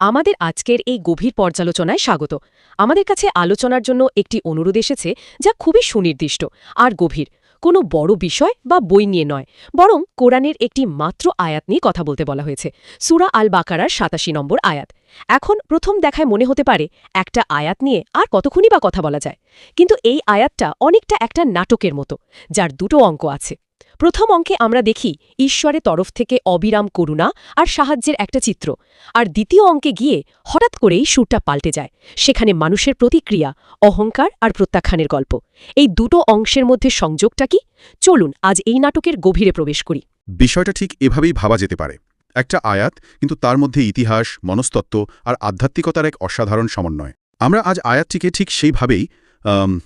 আমাদের আজকের এই গভীর পর্যালোচনায় স্বাগত। আমাদের কাছে আলোচনার জন্য একটি অনুরোধ এসেছে যা খুবই সুনির্দিষ্ট আর গভীর। কোনো বড় বিষয় বা বই নিয়ে নয়, বরং কোরআনের একটি মাত্র আয়াত নিয়ে কথা বলতে বলা হয়েছে। সুরা আল বাকারার সাতাশি নম্বর আয়াত। এখন প্রথম দেখায় মনে হতে পারে একটা আয়াত নিয়ে আর কতক্ষণই বা কথা বলা যায়। কিন্তু এই আয়াতটা অনেকটা একটা নাটকের মতো, যার দুটো অঙ্ক আছে। প্রথম অঙ্কে আমরা দেখি ঈশ্বরের তরফ থেকে অবিরাম করুণা আর সাহায্যের একটা চিত্র। আর দ্বিতীয় অঙ্কে গিয়ে হঠাৎ করেই সুরটা পাল্টে যায়। সেখানে মানুষের প্রতিক্রিয়া, অহংকার আর প্রত্যাখ্যানের গল্প। এই দুটো অংশের মধ্যে সংযোগটা কি? চলুন আজ এই নাটকের গভীরে প্রবেশ করি। বিষয়টা ঠিক এভাবেই ভাবা যেতে পারে। একটা আয়াত, কিন্তু তার মধ্যে ইতিহাস, মনস্তত্ত্ব আর আধ্যাত্মিকতার এক অসাধারণ সমন্বয়। আমরা আজ আয়াতটিকে ঠিক সেইভাবেই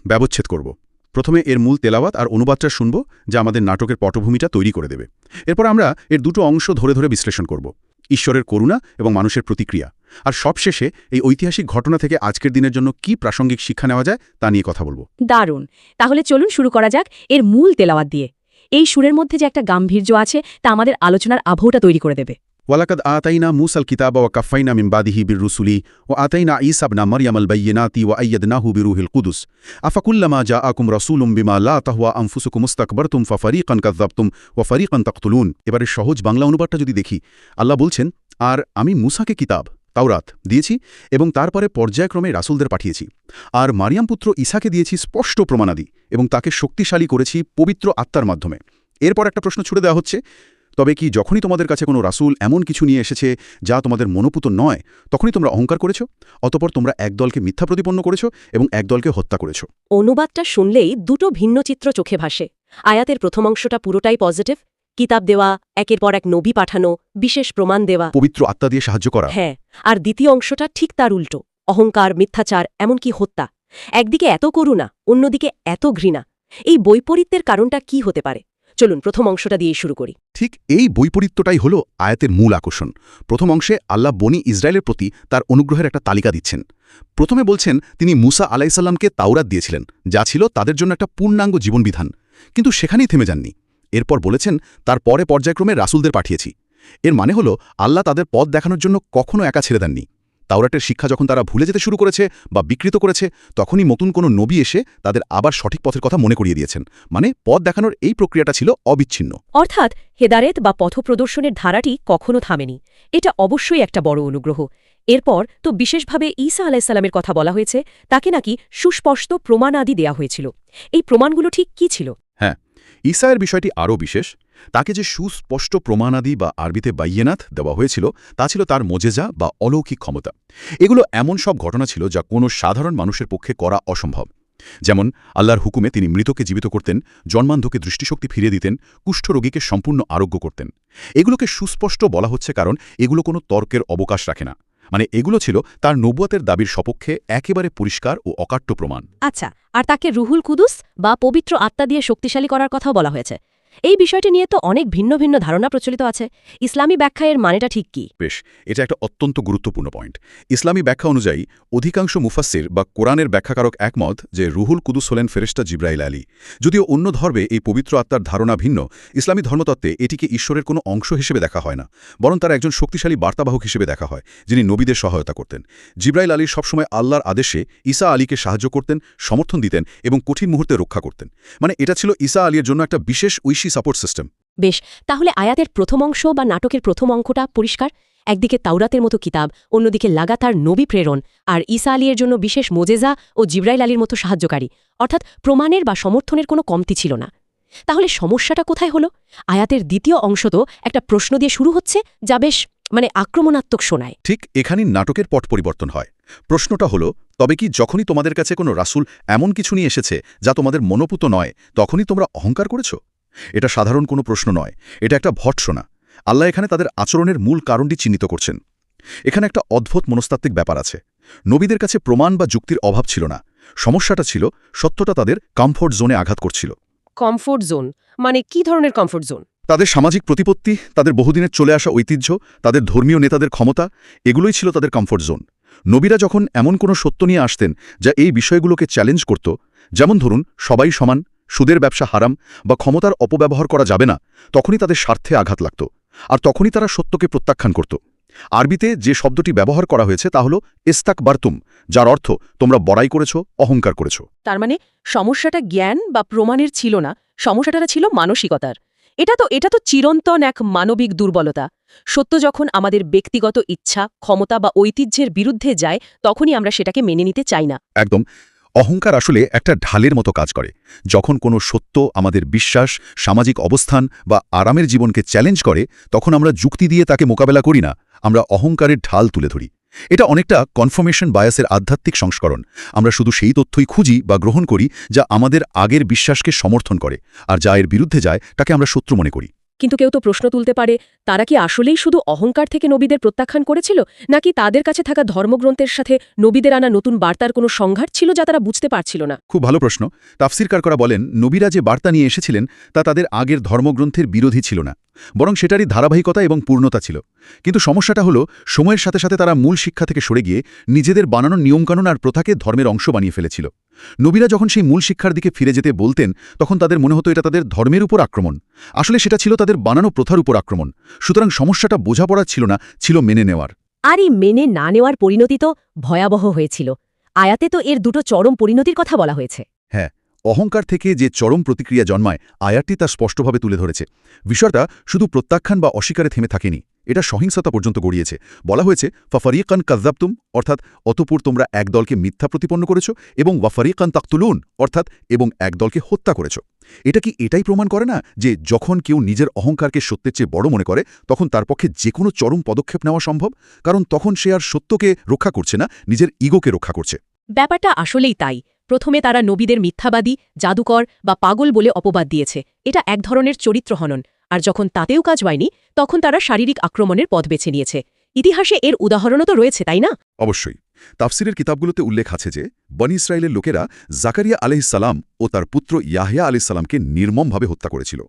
ব্যবচ্ছেদ করব। প্রথমে এর মূল তেলাওয়াত আর অনুবাদটা শুনব, যা আমাদের নাটকের পটভূমিটা তৈরি করে দেবে। এরপর আমরা এর দুটো অংশ ধরে ধরে বিশ্লেষণ করব, ঈশ্বরের করুণা এবং মানুষের প্রতিক্রিয়া। আর সবশেষে এই ঐতিহাসিক ঘটনা থেকে আজকের দিনের জন্য কি প্রাসঙ্গিক শিক্ষা নেওয়া যায়, তা নিয়ে কথা বলব। দারুণ! তাহলে চলুন শুরু করা যাক এর মূল তেলাওয়াত দিয়ে। এই সুরের মধ্যে যে একটা গাম্ভীর্য আছে, তা আমাদের আলোচনার আবহটা তৈরি করে দেবে। ওয়ালাকাদ আতাইনা মুসাল কিতাব ওয়া কাফাইনা মিমবাদিহি বির রুসুলি ও আতাইনা ইসাবনা মরিয়ামল বৈনাতি ওয়া আইয়দনাহু বিরুহিল কুদুস আফাকুল্লামা জা আকুম রসুলুম বিমা লা তাহুয়া আমফুসুকু মুস্তাকবরতুম ফাফারিকান কাজ্জাবতুম ওয়া ফারিকান তাকতুলুন এবারে সহজ বাংলা অনুবাদটা যদি দেখি, আল্লাহ বলছেন, আর আমি মুসাকে কিতাব, তাওরাত দিয়েছি এবং তারপরে পর্যায়ক্রমে রাসুলদের পাঠিয়েছি। আর মারিয়াম পুত্র ইসাকে দিয়েছি স্পষ্ট প্রমাণাদি এবং তাকে শক্তিশালী করেছি পবিত্র আত্মার মাধ্যমে। এরপর একটা প্রশ্ন ছুড়ে দেওয়া হচ্ছে তবে কি যখনই তোমাদের কাছে কোনো রাসূল এমন কিছু নিয়ে এসেছে যা তোমাদের মনোপুত নয় তখনই তোমরা অহংকার করেছ? অতপর তোমরা একদলকে মিথ্যা প্রতিপন্ন করেছ এবং একদলকে হত্যা করেছ। অনুবাদটা শুনলেই দুটো ভিন্ন চিত্র চোখে ভাসে। আয়াতের প্রথম অংশটা পুরোটাই পজিটিভ কিতাব দেওয়া একের পর এক নবী পাঠানো বিশেষ প্রমাণ দেওয়া। পবিত্র আত্মা দিয়ে সাহায্য করা। হ্যাঁ আর দ্বিতীয় অংশটা ঠিক তার উল্টো অহংকার মিথ্যাচার এমনকি হত্যা। একদিকে এত করুণা অন্যদিকে এত ঘৃণা। এই বৈপরীত্যের কারণটা কি হতে পারে? চলুন প্রথম অংশটা দিয়ে শুরু করি। ঠিক এই বৈপরীত্যটাই হল আয়াতের মূল আকর্ষণ। প্রথম অংশে আল্লাহ বনি ইসরায়েলের প্রতি তার অনুগ্রহের একটা তালিকা দিচ্ছেন। প্রথমে বলছেন, তিনি মুসা আলাইসাল্লামকে তাওরাত দিয়েছিলেন, যা ছিল তাদের জন্য একটা পূর্ণাঙ্গ জীবনবিধান। কিন্তু সেখানেই থেমে যাননি। এরপর বলেছেন, তার পরে পর্যায়ক্রমে রাসুলদের পাঠিয়েছি। এর মানে হল, আল্লাহ তাদের পথ দেখানোর জন্য কখনো একা ছেড়ে দেননি। তাওরাটের শিক্ষা যখন তারা ভুলে যেতে শুরু করেছে বা বিকৃত করেছে তখনই নতুন কোনো নবী এসে তাদের আবার সঠিক পথের কথা মনে করিয়ে দিয়েছেন। মানে পথ দেখানোর এই প্রক্রিয়াটা ছিল অবিচ্ছিন্ন। অর্থাৎ হেদারেত বা পথপ্রদর্শনের ধারাটি কখনো থামেনি। এটা অবশ্যই একটা বড় অনুগ্রহ। এরপর তো বিশেষভাবে ঈসা আলাইসাল্লামের কথা বলা হয়েছে তাকে নাকি সুস্পষ্ট প্রমাণ আদি দেয়া হয়েছিল। এই প্রমাণগুলো ঠিক কি ছিল? হ্যাঁ ঈসায়ের বিষয়টি আরও বিশেষ। তাকে যে সুস্পষ্ট প্রমাণাদি বা আরবিতে বাইয়েনাথ দেওয়া হয়েছিল, তা ছিল তার মোজেজা বা অলৌকিক ক্ষমতা। এগুলো এমন সব ঘটনা ছিল যা কোনো সাধারণ মানুষের পক্ষে করা অসম্ভব। যেমন, আল্লাহর হুকুমে তিনি মৃতকে জীবিত করতেন, জন্মান্ধকে দৃষ্টিশক্তি ফিরিয়ে দিতেন কুষ্ঠরোগীকে সম্পূর্ণ আরোগ্য করতেন। এগুলোকে সুস্পষ্ট বলা হচ্ছে কারণ এগুলো কোনো তর্কের অবকাশ রাখে না। মানে এগুলো ছিল তার নবুয়াতের দাবির সপক্ষে একেবারে পরিষ্কার ও অকাট্য প্রমাণ। আচ্ছা আর তাকে রুহুল কুদুস বা পবিত্র আত্মা দিয়ে শক্তিশালী করার কথাও বলা হয়েছে। এই বিষয়টি নিয়ে তো অনেক ভিন্ন ভিন্ন ধারণা প্রচলিত আছে। ইসলামী ব্যাখ্যায়ের মানেটা ঠিক কি? বেশ, এটা একটা অত্যন্ত গুরুত্বপূর্ণ পয়েন্ট। ইসলামী ব্যাখ্যা অনুযায়ী, অধিকাংশ মুফাসির বা কোরআনের ব্যাখ্যাকারক একমত যে রুহুল কুদুস হলেন ফেরেস্তা জিব্রাইল আলী। যদিও অন্য ধর্মে এই পবিত্র আত্মার ধারণা ভিন্ন, ইসলামী ধর্মতত্ত্বে এটিকে ঈশ্বরের কোনো অংশ হিসেবে দেখা হয় না, বরং তার একজন শক্তিশালী বার্তাবাহক হিসেবে দেখা হয়, যিনি নবীদের সহায়তা করতেন। জিব্রাইল আলী সবসময় আল্লাহর আদেশে ঈসা আলীকে সাহায্য করতেন, সমর্থন দিতেন এবং কঠিন মুহূর্তে রক্ষা করতেন। মানে এটা ছিল ঈসা আলীর জন্য একটা বিশেষ ঐশী সাপোর্ট সিস্টেম। বেশ তাহলে আয়াতের প্রথম অংশ বা নাটকের প্রথম অঙ্কটা পরিষ্কার? একদিকে তাওরাতের মতো কিতাব অন্যদিকে লাগাতার নবী প্রেরণ আর ঈসা আলীর জন্য বিশেষ মোজেজা ও জিব্রাইল আলীর মতো সাহায্যকারী। অর্থাৎ প্রমাণের বা সমর্থনের কোনো কমতি ছিল না। তাহলে সমস্যাটা কোথায় হলো? আয়াতের দ্বিতীয় অংশ তো একটা প্রশ্ন দিয়ে শুরু হচ্ছে যা বেশ মানে আক্রমণাত্মক শোনায়। ঠিক এখানেই নাটকের পট পরিবর্তন হয়। প্রশ্নটা হলো তবে কি যখনই তোমাদের কাছে কোনো রাসূল এমন কিছু নিয়ে এসেছে যা তোমাদের মনোপুত নয় তখনই তোমরা অহংকার করেছ? এটা সাধারণ কোনো প্রশ্ন নয় এটা একটা ভৎসনা আল্লাহ এখানে তাদের আচরণের মূল কারণটি চিহ্নিত করছেন। এখানে একটা অদ্ভুত মনস্তাত্ত্বিক ব্যাপার আছে। নবীদের কাছে প্রমাণ বা যুক্তির অভাব ছিল না। সমস্যাটা ছিল সত্যটা তাদের কমফোর্ট জোনে আঘাত করছিল। কমফোর্ট জোন মানে কি ধরনের কমফোর্ট জোন তাদের সামাজিক প্রতিপত্তি তাদের বহুদিনের চলে আসা ঐতিহ্য তাদের ধর্মীয় নেতাদের ক্ষমতা এগুলোই ছিল তাদের কমফোর্ট জোন নবীরা যখন এমন কোনো সত্য নিয়ে আসতেন যা এই বিষয়গুলোকে চ্যালেঞ্জ করত যেমন ধরুন সবাই সমান সুদের ব্যবসা হারাম বা ক্ষমতার অপব্যবহার করা যাবে না তখনই তাদের স্বার্থে আঘাত লাগত। আর তখনই তারা সত্যকে প্রত্যাখ্যান করত। আরবিতে যে শব্দটি ব্যবহার করা হয়েছে তা হল ইস্তাক বার্তুম যার অর্থ তোমরা বড়াই করেছ অহংকার করেছ। তার মানে সমস্যাটা জ্ঞান বা প্রমাণের ছিল না সমস্যাটা ছিল মানসিকতার। এটা তো এটা তো চিরন্তন এক মানবিক দুর্বলতা। সত্য যখন আমাদের ব্যক্তিগত ইচ্ছা ক্ষমতা বা ঐতিহ্যের বিরুদ্ধে যায় তখনই আমরা সেটাকে মেনে নিতে চাই না। একদম। অহংকার আসলে একটা ঢালের মতো কাজ করে। যখন কোনো সত্য, আমাদের বিশ্বাস, সামাজিক অবস্থান বা আরামের জীবনকে চ্যালেঞ্জ করে, তখন আমরা যুক্তি দিয়ে তাকে মোকাবেলা করি না। আমরা অহংকারের ঢাল তুলে ধরি। এটা অনেকটা কনফার্মেশন বায়াসের আধ্যাত্মিক সংস্করণ। আমরা শুধু সেই তথ্যই খুঁজি বা গ্রহণ করি যা আমাদের আগের বিশ্বাসকে সমর্থন করে, আর যা এর বিরুদ্ধে যায়, তাকে আমরা শত্রু মনে করি। কিন্তু কেউ তো প্রশ্ন তুলতে পারে, তারা কি আসলেই শুধু অহংকার থেকে নবীদের প্রত্যাখ্যান করেছিল, নাকি তাদের কাছে থাকা ধর্মগ্রন্থের সাথে নবীদের আনা নতুন বার্তার কোনো সংঘাত ছিল যা তারা বুঝতে পারছিল না? খুব ভালো প্রশ্ন। তাফসিরকার করা বলেন, নবীরা যে বার্তা নিয়ে এসেছিলেন, তা তাদের আগের ধর্মগ্রন্থের বিরোধী ছিল না, বরং সেটারই ধারাবাহিকতা এবং পূর্ণতা ছিল। কিন্তু সমস্যাটা হলো, সময়ের সাথে সাথে তারা মূল শিক্ষা থেকে সরে গিয়ে নিজেদের বানানো নিয়মকানুন আর প্রথাকে ধর্মের অংশ বানিয়ে ফেলেছিল। নবীরা যখন সেই মূল শিক্ষার দিকে ফিরে যেতে বলতেন তখন তাদের মনে হতো এটা তাদের ধর্মের উপর আক্রমণ। আসলে সেটা ছিল তাদের বানানো প্রথার উপর আক্রমণ। সুতরাং সমস্যাটা বোঝাপড়া ছিল না ছিল মেনে নেওয়ার। আর এই মেনে না নেওয়ার পরিণতি তো ভয়াবহ হয়েছিল। আয়াতে তো এর দুটো চরম পরিণতির কথা বলা হয়েছে। হ্যাঁ অহংকার থেকে যে চরম প্রতিক্রিয়া জন্মায় আয়ারটি তা স্পষ্টভাবে তুলে ধরেছে। বিষয়টা শুধু প্রত্যাখ্যান বা অস্বীকারে থেমে থাকেনি। এটা সহিংসতা পর্যন্ত গড়িয়েছে। বলা হয়েছে, ফাফারিকান কাজ্জাবতুম অর্থাৎ, অতপুর তোমরা এক দলকে মিথ্যা প্রতিপন্ন করেছ এবং ওয়াফারিকান তাকতুলুন অর্থাৎ, এবং এক দলকে হত্যা করেছ এটা কি এটাই প্রমাণ করে না যে যখন কেউ নিজের অহংকারকে সত্যের চেয়ে বড় মনে করে, তখন তার পক্ষে যে কোনো চরম পদক্ষেপ নেওয়া সম্ভব? কারণ তখন সে আর সত্যকে রক্ষা করছে না, নিজের ইগোকে রক্ষা করছে। ব্যাপারটা আসলেই তাই। প্রথমে তারা নবীদের মিথ্যাবাদী, জাদুকর বা পাগল বলে অপবাদ দিয়েছে। এটা এক ধরনের চরিত্র হনন আর যখন তাতেও কাজ হয়নি তখন তারা শারীরিক আক্রমণের পথ বেছে নিয়েছে। ইতিহাসে এর উদাহরণও তো রয়েছে, তাই না? অবশ্যই। তাফসিরের কিতাবগুলোতে উল্লেখ আছে যে, বনি ইসরায়েলের লোকেরা জাকারিয়া আলহিসাল্লাম ও তার পুত্র ইয়াহিয়া আলিসাল্লামকে নির্মমভাবে হত্যা করেছিল।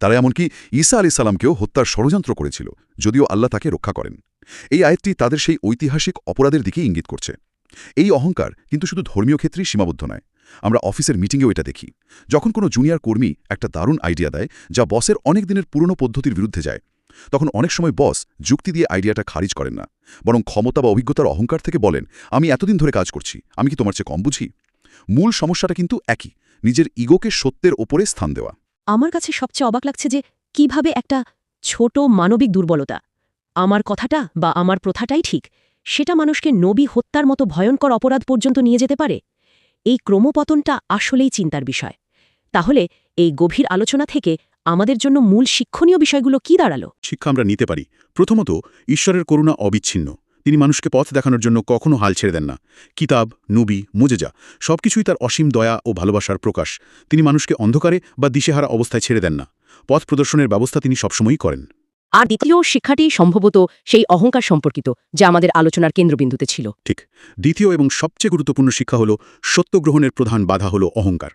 তারা এমনকি ঈসা আলিসাল্লামকেও হত্যার ষড়যন্ত্র করেছিল, যদিও আল্লাহ তাকে রক্ষা করেন। এই আয়াতটি তাদের সেই ঐতিহাসিক অপরাধের দিকে ইঙ্গিত করছে। এই অহংকার কিন্তু শুধু ধর্মীয় ক্ষেত্রেই সীমাবদ্ধ নয়। আমরা অফিসের মিটিংয়েও এটা দেখি। যখন কোনো জুনিয়র কর্মী একটা দারুণ আইডিয়া দেয়, যা বসের অনেক দিনের পুরনো পদ্ধতির বিরুদ্ধে যায় তখন অনেক সময় বস যুক্তি দিয়ে আইডিয়াটা খারিজ করেন না, বরং ক্ষমতা বা অভিজ্ঞতার অহংকার থেকে বলেন, আমি এতদিন ধরে কাজ করছি, আমি কি তোমার চেয়ে কম বুঝি? মূল সমস্যাটা কিন্তু একই, নিজের ইগোকে সত্যের ওপরে স্থান দেওয়া। আমার কাছে সবচেয়ে অবাক লাগছে যে কীভাবে একটা ছোট মানবিক দুর্বলতা, আমার কথাটা বা আমার প্রথাটাই ঠিক, সেটা মানুষকে নবী হত্যার মতো ভয়ঙ্কর অপরাধ পর্যন্ত নিয়ে যেতে পারে? এই ক্রমপতনটা আসলেই চিন্তার বিষয়। তাহলে এই গভীর আলোচনা থেকে আমাদের জন্য মূল শিক্ষণীয় বিষয়গুলো কি দাঁড়াল? শিক্ষা আমরা নিতে পারি। প্রথমত ঈশ্বরের করুণা অবিচ্ছিন্ন। তিনি মানুষকে পথ দেখানোর জন্য কখনো হাল ছেড়ে দেন না। কিতাব নবী মুজেজা সবকিছুই তার অসীম দয়া ও ভালোবাসার প্রকাশ। তিনি মানুষকে অন্ধকারে বা দিশেহারা অবস্থায় ছেড়ে দেন না। পথ প্রদর্শনের ব্যবস্থা তিনি সবসময়ই করেন। আর দ্বিতীয় শিক্ষাটি সম্ভবত সেই অহংকার সম্পর্কিত যা আমাদের আলোচনার কেন্দ্রবিন্দুতে ছিল। ঠিক। দ্বিতীয় এবং সবচেয়ে গুরুত্বপূর্ণ শিক্ষা হল সত্য গ্রহণের প্রধান বাধা হল অহংকার।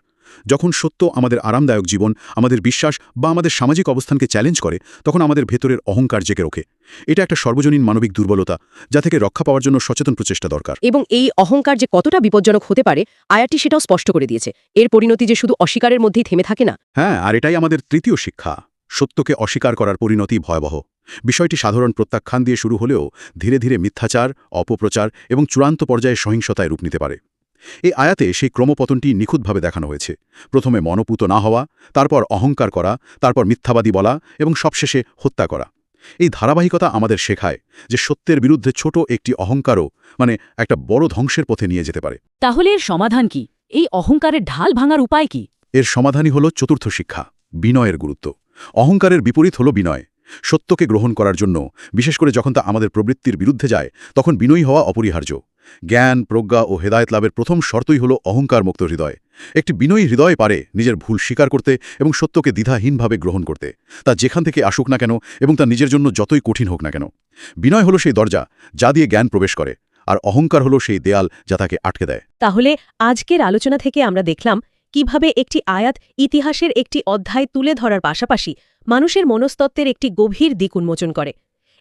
যখন সত্য আমাদের আরামদায়ক জীবন আমাদের বিশ্বাস বা আমাদের সামাজিক অবস্থানকে চ্যালেঞ্জ করে তখন আমাদের ভেতরের অহংকার জেগে রোখে এটা একটা সর্বজনীন মানবিক দুর্বলতা যা থেকে রক্ষা পাওয়ার জন্য সচেতন প্রচেষ্টা দরকার। এবং এই অহংকার যে কতটা বিপজ্জনক হতে পারে আয়াটি সেটাও স্পষ্ট করে দিয়েছে। এর পরিণতি যে শুধু অস্বীকারের মধ্যেই থেমে থাকে না। হ্যাঁ আর এটাই আমাদের তৃতীয় শিক্ষা। সত্যকে অস্বীকার করার পরিণতি ভয়াবহ। বিষয়টি সাধারণ প্রত্যাখ্যান দিয়ে শুরু হলেও ধীরে ধীরে মিথ্যাচার অপপ্রচার এবং চূড়ান্ত পর্যায়ে সহিংসতায় রূপ নিতে পারে। এই আয়াতে সেই ক্রমপতনটি নিখুঁতভাবে দেখানো হয়েছে। প্রথমে মনোপুত না হওয়া তারপর অহংকার করা তারপর মিথ্যাবাদী বলা এবং সবশেষে হত্যা করা। এই ধারাবাহিকতা আমাদের শেখায় যে সত্যের বিরুদ্ধে ছোট একটি অহংকারও মানে একটা বড় ধ্বংসের পথে নিয়ে যেতে পারে। তাহলে এর সমাধান কি? এই অহংকারের ঢাল ভাঙার উপায় কি? এর সমাধানই হল চতুর্থ শিক্ষা বিনয়ের গুরুত্ব। অহংকারের বিপরীত হল বিনয়। সত্যকে গ্রহণ করার জন্য বিশেষ করে যখন তা আমাদের প্রবৃত্তির বিরুদ্ধে যায় তখন বিনয়ী হওয়া অপরিহার্য। জ্ঞান, প্রজ্ঞা ও হেদায়ত লাভের প্রথম শর্তই হল অহংকার মুক্ত হৃদয়। একটি বিনয়ী হৃদয় পারে নিজের ভুল স্বীকার করতে এবং সত্যকে দ্বিধাহীনভাবে গ্রহণ করতে। তা যেখান থেকে আসুক না কেন এবং তা নিজের জন্য যতই কঠিন হোক না কেন। বিনয় হল সেই দরজা যা দিয়ে জ্ঞান প্রবেশ করে, আর অহংকার হল সেই দেয়াল যা তাকে আটকে দেয়। তাহলে আজকের আলোচনা থেকে আমরা দেখলাম কীভাবে একটি আয়াত ইতিহাসের একটি অধ্যায় তুলে ধরার পাশাপাশি মানুষের মনস্তত্ত্বের একটি গভীর দিক উন্মোচন করে।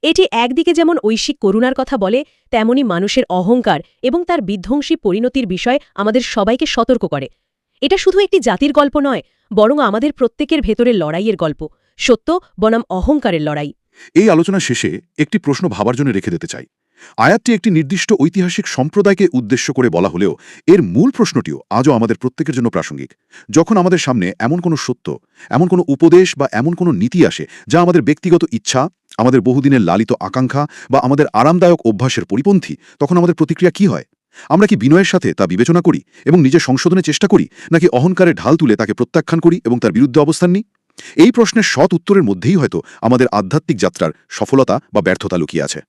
এটি একদিকে যেমন ঐশিক করুণার কথা বলে, তেমনি মানুষের অহংকার এবং তার বিধ্বংসী পরিণতির বিষয় আমাদের সবাইকে সতর্ক করে। এটা শুধু একটি জাতির গল্প নয়, বরং আমাদের প্রত্যেকের ভেতরের লড়াইয়ের গল্প। সত্য বনাম অহংকারের লড়াই। এই আলোচনা শেষে একটি প্রশ্ন ভাবার জন্য রেখে দিতে চাই। আয়াতটি একটি নির্দিষ্ট ঐতিহাসিক সম্প্রদায়কে উদ্দেশ্য করে বলা হলেও এর মূল প্রশ্নটিও আজও আমাদের প্রত্যেকের জন্য প্রাসঙ্গিক। যখন আমাদের সামনে এমন কোনো সত্য, এমন কোনো উপদেশ বা এমন কোনো নীতি আসে যা আমাদের ব্যক্তিগত ইচ্ছা, আমাদের বহুদিনের লালিত আকাঙ্ক্ষা বা আমাদের আরামদায়ক অভ্যাসের পরিপন্থী, তখন আমাদের প্রতিক্রিয়া কি হয়? আমরা কি বিনয়ের সাথে তা বিবেচনা করি এবং নিজের সংশোধনের চেষ্টা করি, নাকি অহংকারে ঢাল তুলে তাকে প্রত্যাখ্যান করি এবং তার বিরুদ্ধে অবস্থান নিই? এই প্রশ্নের সৎ উত্তরের মধ্যেই হয়তো আমাদের আধ্যাত্মিক যাত্রার সফলতা বা ব্যর্থতা লুকিয়ে আছে।